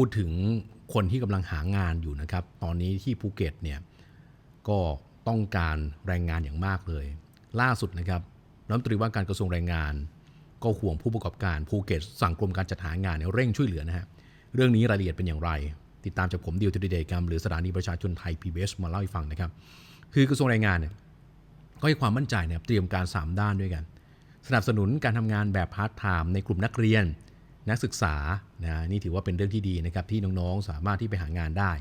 พูดถึงคนที่กำลังหางานอยู่นะครับ ตอนนี้ที่ภูเก็ตเนี่ยก็ต้องการแรงงานอย่างมากเลย ล่าสุดนะครับรัฐมนตรีว่าการกระทรวงแรงงาน ก็ห่วงผู้ประกอบการภูเก็ตสั่งกรมการจัดหางานเนี่ยเร่งช่วยเหลือนะฮะเรื่องนี้รายละเอียดเป็นอย่างไร ติดตามจากผมดิวตุดิเดกรรมหรือสถานีประชาชนไทย PBS มาเล่าให้ฟังนะครับ คือกระทรวงแรงงานเนี่ยก็ให้ความมั่นใจเนี่ยเตรียมการ 3 ด้านด้วยกัน สนับสนุนการทำงานแบบพาร์ทไทม์ในกลุ่มนักเรียน นักศึกษานะนี่ถือว่าเป็นเรื่องที่ดีนะครับที่น้องๆสามารถที่ไปหางานได้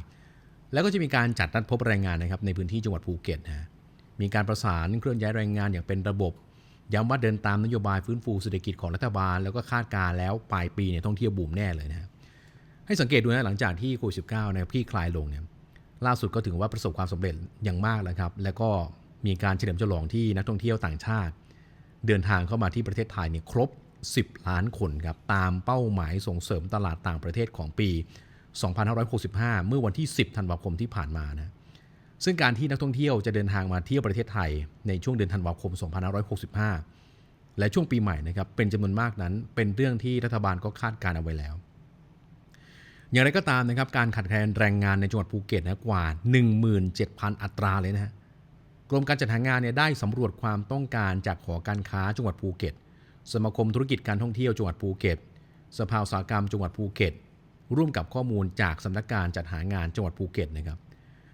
แล้วก็จะมีการจัดนัดพบแรงงานนะครับในพื้นที่จังหวัดภูเก็ตนะมีการประสานเคลื่อนย้ายแรงงานอย่างเป็นระบบย้ำว่าเดินตามนโยบายฟื้นฟูเศรษฐกิจของรัฐบาล แล้วก็คาดการแล้วปลายปีเนี่ยท่องเที่ยวบูมแน่เลยนะฮะให้สังเกตดูนะหลังจากที่โควิด -19 นะครับคลี่คลายลงเนี่ยล่าสุดก็ถือว่าประสบความสำเร็จอย่างมากแล้วครับ แล้วก็มีการเฉลิมฉลองที่นักท่องเที่ยวต่างชาติ เดินทางเข้ามาที่ประเทศไทยเนี่ยครบ 10 ล้านคนครับตามเป้าหมายส่งเสริมตลาดต่างประเทศของปี 2565 เมื่อวันที่ 10 ธันวาคมที่ผ่านมานะซึ่งการที่นักท่องเที่ยวจะเดินทางมาเที่ยวประเทศไทย ในช่วงเดือนธันวาคม 2565 และช่วงปีใหม่นะครับเป็นจำนวนมากนั้นเป็นเรื่องที่รัฐบาลก็คาดการเอาไว้แล้ว อย่างไรก็ตามนะครับการขาดแคลนแรงงานในจังหวัดภูเก็ตนะกว่า 17,000 อัตราเลยนะฮะกรมการจัดหางานเนี่ยได้สำรวจความต้องการจากหอการค้าจังหวัดภูเก็ต สมาคมธุรกิจการท่องเที่ยวจังหวัดภูเก็ต สภาอุตสาหกรรมจังหวัดภูเก็ต ร่วมกับข้อมูลจากสำนักการจัดหางานจังหวัดภูเก็ตนะครับ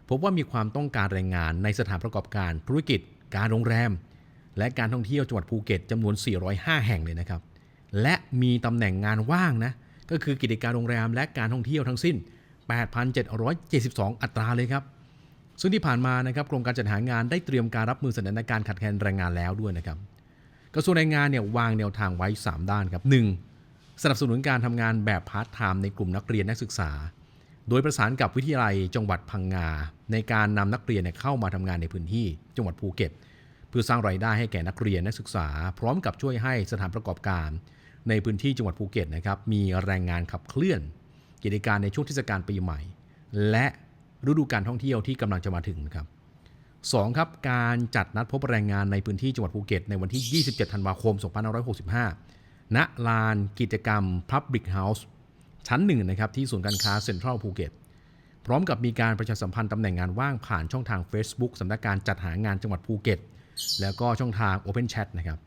พบว่ามีความต้องการแรงงานในสถานประกอบการธุรกิจ การโรงแรม และการท่องเที่ยวจังหวัดภูเก็ตจำนวน 405 แห่งเลยนะครับ และมีตำแหน่งงานว่างนะก็คือกิจการโรงแรมและการท่องเที่ยวทั้งสิ้น 8,772 อัตราเลยครับซึ่งที่ผ่านมานะครับกรมการจัดหางานได้เตรียมการรับมือสถานการณ์ขาดแคลนแรงงานแล้วด้วยนะครับ กระทรวงแรงงานเนี่ยวางแนวทางไว้ 3 ด้านครับ 1. สนับสนุนการทำงานแบบพาร์ทไทม์ในกลุ่มนักเรียนนักศึกษา โดยประสานกับวิทยาลัยจังหวัดพังงา ในการนำนักเรียนเนี่ยเข้ามาทำงานในพื้นที่จังหวัดภูเก็ต เพื่อสร้างรายได้ให้แก่นักเรียนนักศึกษา พร้อมกับช่วยให้สถานประกอบการ ในพื้นที่จังหวัดภูเก็ตนะครับมีแรงงานขับเคลื่อน กิจการในช่วงเทศกาลปีใหม่ และฤดูการท่องเที่ยวที่กำลังจะมาถึงครับ 2ครับการจัดนัดพบแรงงานในพื้นที่จังหวัดภูเก็ต ในวันที่ 27 ธันวาคม 2565 ณ ลานกิจกรรม Public House ชั้นหนึ่งนะครับที่ศูนย์การค้าเซ็นทรัลภูเก็ต พร้อมกับมีการประชาสัมพันธ์ตำแหน่งงานว่างผ่านช่องทาง Facebook สำนักการจัดหางานจังหวัดภูเก็ต แล้วก็ช่องทาง Open Chat นะครับ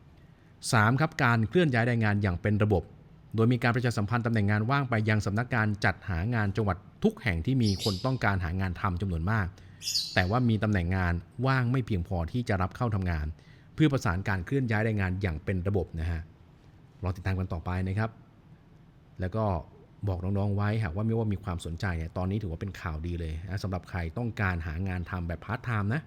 3 ครับการเคลื่อนย้ายแรงงานอย่างเป็นระบบ โดยมีการประชาสัมพันธ์ตำแหน่งงานว่างไปยังสำนักการจัดหางานจังหวัดทุกแห่งที่มีคนต้องการหางานทำจำนวนมากแต่ว่ามีตำแหน่งงานว่างไม่เพียงพอที่จะรับเข้าทำงาน เพื่อประสานการเคลื่อนย้ายแรงงานอย่างเป็นระบบนะฮะรอติดตามกันต่อไปนะครับ แล้วก็บอกน้องๆไว้หากว่าไม่ว่ามีความสนใจเนี่ยตอนนี้ถือว่าเป็นข่าวดีเลยนะสำหรับใครต้องการหางานทำแบบพาร์ทไทม์นะ